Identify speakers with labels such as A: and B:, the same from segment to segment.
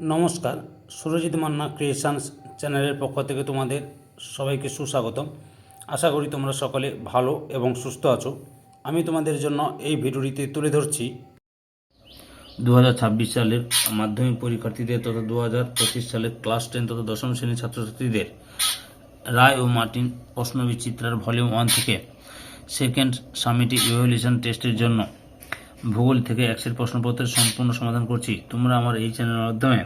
A: নমস্কার, সুরজিৎ মান্না ক্রিয়েশনস চ্যানেলের পক্ষ থেকে তোমাদের সবাইকে সুস্বাগতম। আশা করি তোমরা সকলে ভালো এবং সুস্থ আছো। আমি তোমাদের জন্য এই ভিডিওটিতে তুলে ধরছি। দু হাজার ছাব্বিশ সালের মাধ্যমিক পরীক্ষার্থীদের তথা দু হাজার পঁচিশ সালের ক্লাস টেন তথা দশম শ্রেণির ছাত্রছাত্রীদের রায় ও মার্টিন প্রশ্ন বিচিত্রার ভলিউম ওয়ান থেকে সেকেন্ড সামিটি ইভ্যালুয়েশন টেস্টের জন্য ভূগোল থেকে একশের প্রশ্নপত্রের সম্পূর্ণ সমাধান করছি। তোমরা আমার এই চ্যানেলের মাধ্যমে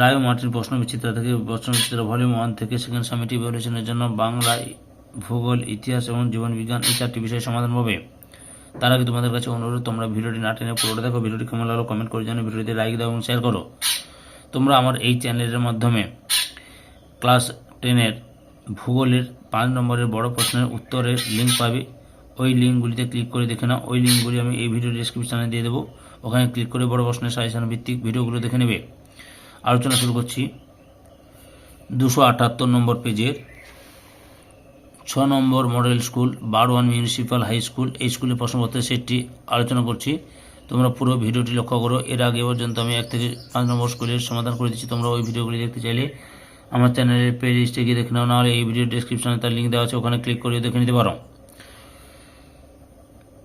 A: রায় মার্টিন প্রশ্ন বিচিত্রা থেকে প্রশ্ন বিচিত্রা ভলিউম ওয়ান থেকে সেকেন্ড সামিটিভ ইভ্যালুয়েশনের জন্য বাংলায় ভূগোল, ইতিহাস এবং জীবন বিজ্ঞান এই চারটি বিষয় সমাধান পাবে। তার আগে তোমাদের কাছে অনুরোধ, তোমরা ভিডিওটি না টেনে পুরোটা দেখো, ভিডিওটি কেমন লাগল কমেন্ট করে জানো ভিডিওতে লাইক দাও এবং শেয়ার করো। তোমরা আমার এই চ্যানেলের মাধ্যমে ক্লাস টেনের ভূগোলের পাঁচ নম্বরের বড় প্রশ্নের উত্তরের লিঙ্ক পাবে। ওই লিঙ্কগুলিতে ক্লিক করে দেখে নাও। ওই লিঙ্কগুলি আমি এই ভিডিও ডিসক্রিপশানে দিয়ে দেবো। ওখানে ক্লিক করে বড় প্রশ্নের সাজেশন ভিত্তিক ভিডিওগুলো দেখে নেবে। আলোচনা শুরু করছি। দুশো আটাত্তর নম্বর পেজের ছ নম্বর model school Burwan municipal high school এই স্কুলের প্রশ্নপত্রের সেটটি আলোচনা করছি। তোমরা পুরো ভিডিওটি লক্ষ্য করো। এর আগে পর্যন্ত আমি এক থেকে পাঁচ নম্বর স্কুলের সমাধান করে দিচ্ছি তোমরা ওই ভিডিওগুলি দেখতে চাইলে আমার চ্যানেলের প্লে লিস্টে গিয়ে দেখে নাও। নাহলে এই ভিডিও ডিসক্রিপশনে তার লিঙ্ক দেওয়া আছে। ওখানে ক্লিক করে দেখে নিতে পারো।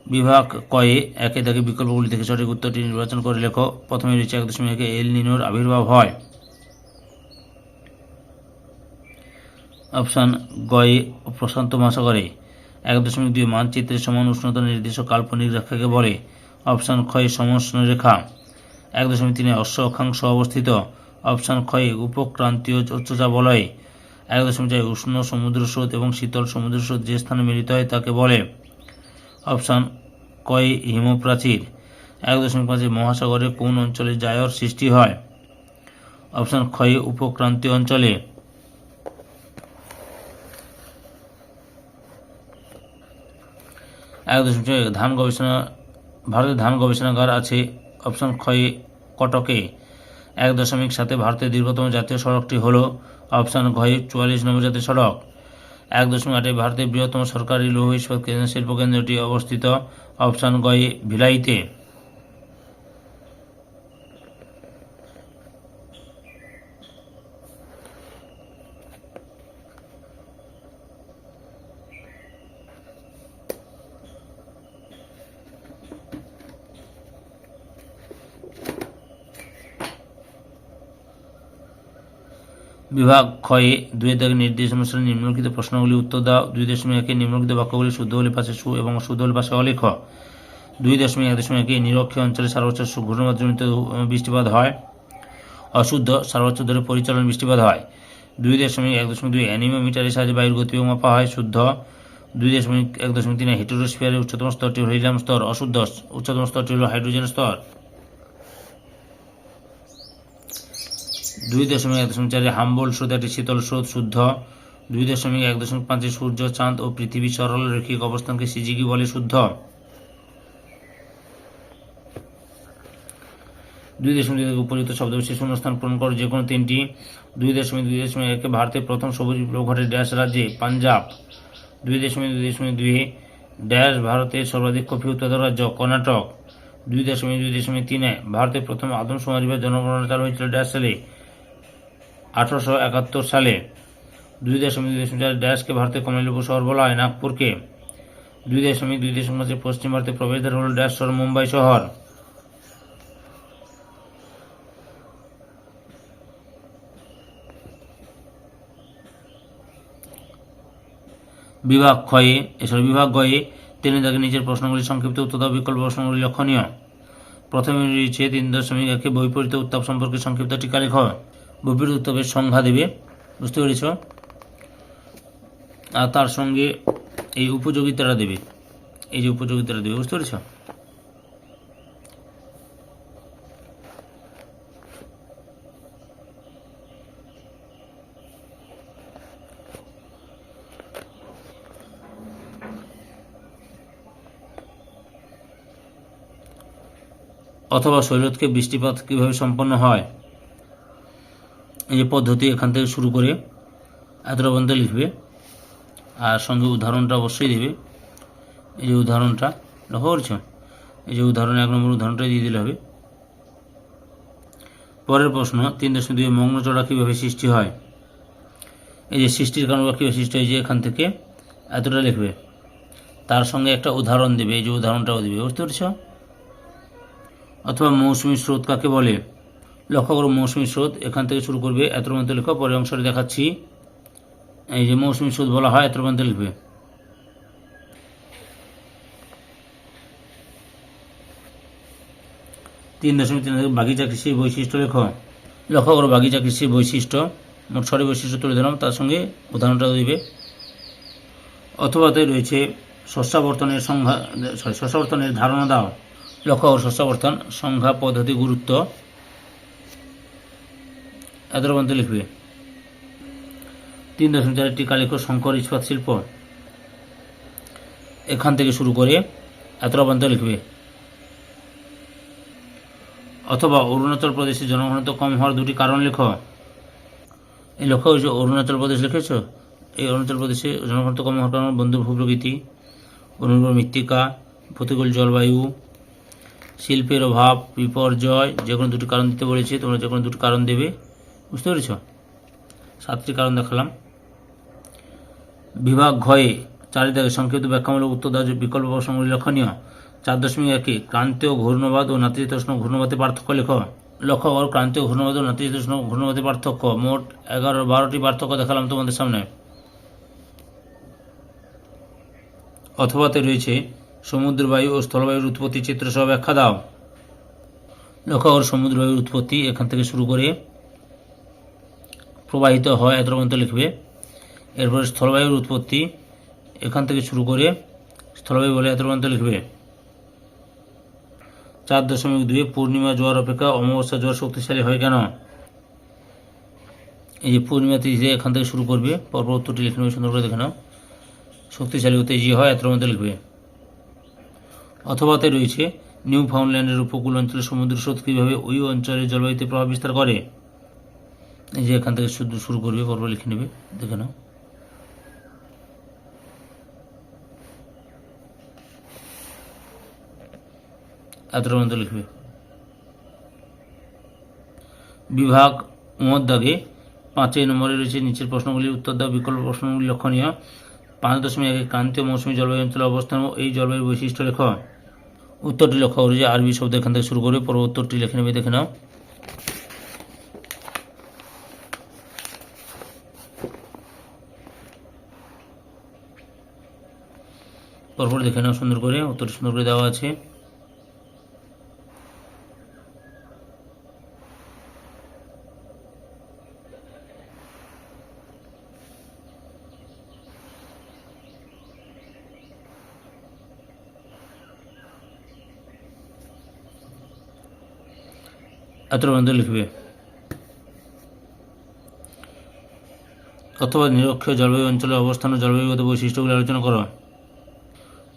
A: বিভাগ কয়ে একে থেকে বিকল্পগুলি থেকে সঠিক উত্তরটি নির্বাচন করে লেখো। প্রথমে রয়েছে এক দশমিক একে এল নিনোর আবির্ভাব হয়। অপশান গয়ে প্রশান্ত মহাসাগরে এক দশমিক দুই মানচিত্রের সমান উষ্ণতা নির্দিষ্ট কাল্পনিক রেখাকে বলে। অপশান ক্ষয় সমষ্ণ রেখা এক দশমিক তিনে অশ্ব অক্ষাংশ অবস্থিত। অপশান ক্ষয়ে উপক্রান্তীয় উচ্চচাপ বলয় এক দশমিক চার উষ্ণ সমুদ্র স্রোত এবং শীতল সমুদ্র স্রোত যে স্থানে মিলিত হয় তাকে বলে। অপশান কয় হিমপ্রাচীর, এক দশমিক পাঁচে মহাসাগরে কোন অঞ্চলে জায়র সৃষ্টি হয়? অপশান ক্ষয়ে উপক্রান্তীয় অঞ্চলে। এক দশমিক ছয়, ধান গবেষণা, ভারতের ধান গবেষণাগার আছে। অপশন ক্ষয়ে কটকে। এক দশমিক সাথে ভারতের দীর্ঘতম জাতীয় সড়কটি হল। অপশান ঘয়ে চুয়াল্লিশ নম্বর জাতীয় সড়ক। এক দশমিক আটে ভারতের বৃহত্তম সরকারি লৌহ ইস্পাত কেন্দ্র শিল্প কেন্দ্রটি অবস্থিত অপশান গয়ে ভিলাইতে। বিভাগ ক্ষয়ে দুই থেকে নির্দেশ অনুসারে নিম্নলিখিত প্রশ্নগুলি উত্তর দাও দুই দশমিক একে নিম্নলিখিত বাক্যগুলি শুদ্ধ হলে পাশে সু এবং শুদ্ধ হলে পাশে অলেখ। দুই দশমিক এক দশমিক একে নিরক্ষীয় অঞ্চলে সর্বোচ্চ ঘূর্ণিঝড়জনিত বৃষ্টিপাত হয়। অশুদ্ধ সর্বোচ্চ ধরে পরিচালন বৃষ্টিপাত হয়। দুই দশমিক এক দশমিক দুই অ্যানিমোমিটারের সাহায্যে বায়ুর গতিবেগ মাপা হয় শুদ্ধ। দুই দশমিক এক দশমিক তিনে হেটেরোস্ফিয়ারের উচ্চতম স্তরটি হল হিলিয়াম স্তর, অশুদ্ধ উচ্চতম স্তরটি হল হাইড্রোজেন স্তর। দুই দশমিক এক দশমিক চারে হাম্বল স্রোত, একটি শীতল স্রোত, শুদ্ধ। দুই দশমিক এক দশমিক পাঁচে সূর্য, চাঁদ ও পৃথিবী সরল রৈখিক অবস্থানকে সিজিকি বলে শুদ্ধ। দুই দশমিক দুই উপযুক্ত শব্দ শূন্যস্থান পূরণ করো, যে কোনো তিনটি। দুই দশমিক দুই দশমিক একে ভারতের প্রথম সবুজ বিপ্লব ঘটে ড্যাশ রাজ্যে পাঞ্জাব। দুই দশমিক দুই দশমিক দুই ড্যাশ ভারতের সর্বাধিক কফি উৎপাদক রাজ্য কর্ণাটক। দুই দশমিক দুই দশমিক তিনে ভারতের প্রথম আদমশুমারি বা জনগণনা চালু হয়েছিল ড্যাশ সালে। আঠারোশো একাত্তর সালে দুই দশমিক দুই দশমিক ড্যাশকে ভারতের কমলালী উপশহর বলা হয়, নাগপুরকে। দুই দশমিক দুই দশমিক পাঁচে পশ্চিম ভারতের প্রবেশদ্বার হল ড্যাশ শহর মুম্বাই শহর। বিভাগ ক্ষয়ে এসব বিভাগ গয়ে তিনি তাকে নিজের প্রশ্নগুলি সংক্ষিপ্ত উত্তর বিকল্প প্রশ্নগুলি লক্ষণীয়। প্রথমে রয়েছে তিন দশমিক একে বৈপরীত উত্তাপ সম্পর্কে সংক্ষিপ্ত টিকা লেখ বৈপরীত উত্তাপের সংজ্ঞা দেবে। বুঝতে পেরেছ? আর তার সঙ্গে এই উপযোগিতাটা দেবে। এই যে উপযোগিতাটা দেবে, বুঝতে পেরেছ? অথবা শৈলতকে বৃষ্টিপাত কীভাবে সম্পন্ন হয়? এই যে পদ্ধতি এখান থেকে শুরু করে এতটা পর্যন্ত লিখবে। আর সঙ্গে উদাহরণটা অবশ্যই দেবে। এই যে উদাহরণটা, লক্ষ্য করছ? এই যে উদাহরণ, এক নম্বর উদাহরণটা দিয়ে দিলে হবে। পরের প্রশ্ন, তিন দশমিক দুই মগ্নচড়া কীভাবে সৃষ্টি হয়? এই যে সৃষ্টির কারণ বা কীভাবে সৃষ্টি হয় যে এখান থেকে এতটা লিখবে। তার সঙ্গে একটা উদাহরণ দেবে, এই যে উদাহরণটাও দেবে। বুঝতে পেরেছ? অথবা মৌসুমী স্রোত কাকে বলে? লক্ষ্য করো মৌসুমী স্রোত, এখান থেকে শুরু করবে এতর মধ্যে লেখো, পরের অংশটা দেখাচ্ছি। এই যে মৌসুমী স্রোত বলা হয় এতর মধ্যে লিখবে। তিন দশমিক তিন বাগিচা কৃষির বৈশিষ্ট্য লেখো। লক্ষ্য করো বাগিচা কৃষির বৈশিষ্ট্য। মোট ছড়ি বৈশিষ্ট্য তুলে ধরলাম তার সঙ্গে উদাহরণটাও দিবে। অথবাতে রয়েছে শস্যাবর্তনের সংজ্ঞা সরি শস্যাবর্তনের ধারণা দাও। লক্ষ্য করো শস্যাবর্তন সংজ্ঞা পদ্ধতি গুরুত্ব। এদের মধ্যে লিখবে। তিন দশমিক চার টিকা লেখো শঙ্কর ইস্পাত শিল্প। এখান থেকে শুরু করে এতটা পর্যন্ত লিখবে। অথবা অরুণাচল প্রদেশে জনঘনত্ব কম হওয়ার দুটি কারণ লেখ। এই লক্ষ্য হয়েছে, অরুণাচল প্রদেশ লিখেছ? এই অরুণাচল প্রদেশে জনঘনত্ব কম হওয়ার কারণ বন্ধু ভূপ্রকৃতি অনুর্বর মৃত্তিকা, প্রতিকূল জলবায়ু, শিল্পের অভাব, বিপর্যয়, যে কোনো দুটি কারণ দিতে বলেছে, তোমরা যে কোনো দুটি কারণ দেবে। বুঝতে পেরেছ? সাতটি কারণ দেখালাম। বিভাগ ঘয়ে চারিদিকে সংক্ষিপ্ত ব্যাখ্যামূলক উত্তর দেওয়ার যে বিকল্প প্রসঙ্গগুলি লক্ষণীয়, চার দশমিক একে ক্রান্তীয় ঘূর্ণবাদ ও নাতিশীতোষ্ণ ঘূর্ণবাদের পার্থক্য লেখ। লক্ষ্য কর, ক্রান্তীয় ঘূর্ণবাদ ও নাতিশীতোষ্ণ ঘূর্ণবাদের পার্থক্য। মোট এগারো বারোটি পার্থক্য দেখালাম তোমাদের সামনে। অথবাতে রয়েছে সমুদ্র বায়ু ও স্থলবায়ুর উৎপত্তি চিত্র সহ ব্যাখ্যা দাও। লক্ষ্য কর সমুদ্র বায়ুর উৎপত্তি এখান থেকে শুরু করে প্রবাহিত হয় এত পর্যন্ত লিখবে। এরপরে স্থলবায়ুর উৎপত্তি, এখান থেকে শুরু করে স্থলবায়ু বলে এত পর্যন্ত লিখবে। চার দশমিক দুই, পূর্ণিমা জোয়ার অপেক্ষা অমাবস্যা জোয়ার শক্তিশালী হয় কেন? এই যে পূর্ণিমা তিথিতে এখান থেকে শুরু করবে, পরপর উত্তরটি লিখে নেবে, সুন্দর করে দেখে নাও। শক্তিশালী উত্তেজি হয় এত মধ্যে লিখবে। অথবাতে রয়েছে নিউ ফাউন্ডল্যান্ডের উপকূল অঞ্চলে সমুদ্র স্রোত কীভাবে ওই অঞ্চলের জলবায়ুতে প্রভাব বিস্তার করে? এই যে এখান থেকে শুধু শুরু করবে, পরপর লিখে নেবে, দেখে নাও। এতটার মধ্যে লিখবে। বিভাগ মধ্যাগে পাঁচই নম্বরে রয়েছে নিচের প্রশ্নগুলির উত্তর দেওয়া বিকল্প প্রশ্নগুলি লক্ষণীয়। পাঁচ দশমিক একে ক্রান্তীয় মৌসুমী জলবায়ু অঞ্চলে অবস্থান ও এই জলবায়ুর বৈশিষ্ট্য লেখ। উত্তরটি লক্ষ্য করে যে আরবি শব্দ এখান থেকে শুরু করবে পরে উত্তরটি লিখে নেবে, দেখে নাও। পরপর দেখে নাও সুন্দর করে উত্তরটি সুন্দর করে দেওয়া আছে। এত পর্যন্ত লিখবে। অথবা নিরক্ষীয় জলবায়ু অঞ্চলের অবস্থান ও জলবায়ুগত বৈশিষ্ট্যগুলি আলোচনা করো।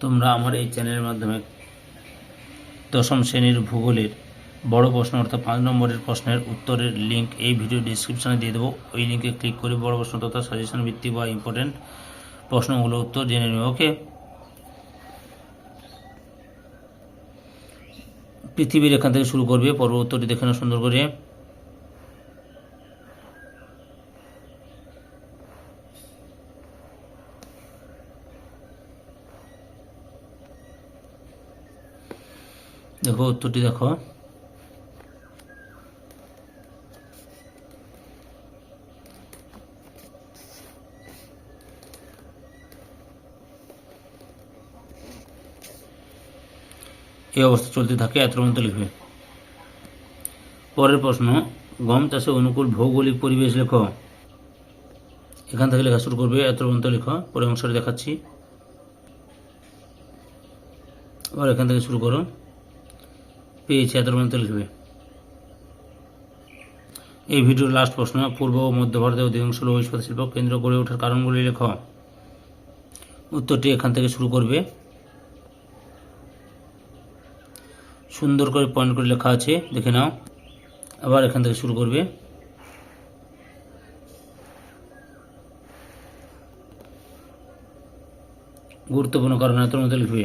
A: তোমরা আমার এই চ্যানেলের মাধ্যমে দশম শ্রেণির ভূগোলের বড় প্রশ্ন অর্থাৎ পাঁচ নম্বরের প্রশ্নের উত্তরের লিঙ্ক এই ভিডিও ডিসক্রিপশানে দিয়ে দেবো। ওই লিঙ্কে ক্লিক করে বড় প্রশ্ন তথা সাজেশন ভিত্তিক বা ইম্পর্টেন্ট প্রশ্নগুলো উত্তর জেনে নেবে ওকে পৃথিবীর এখান থেকে শুরু করবে পর্ব উত্তরটি দেখে সুন্দর করে। দেখো উত্তরটি দেখো। এই অবস্থা চলতে থাকে এত পর্যন্ত লিখবে। পরের প্রশ্ন, গম চাষে অনুকূল ভৌগোলিক পরিবেশ লেখো। এখান থেকে লেখা শুরু করবে এত পর্যন্ত লেখো পরে অংশটি দেখাচ্ছি। আবার এখান থেকে শুরু করো। পেয়েছি, এত পর্যন্ত লিখবে এই ভিডিওর লাস্ট প্রশ্ন, পূর্ব ও মধ্য ভারতের অধিকাংশ লৌহ ইস্পাত শিল্প কেন্দ্র গড়ে ওঠার কারণগুলি লেখ উত্তরটি এখান থেকে শুরু করবে। সুন্দর করে পয়েন্ট করে লেখা আছে, দেখে নাও। আবার এখান থেকে শুরু করবে। গুরুত্বপূর্ণ কারণ এত মধ্যে লিখবে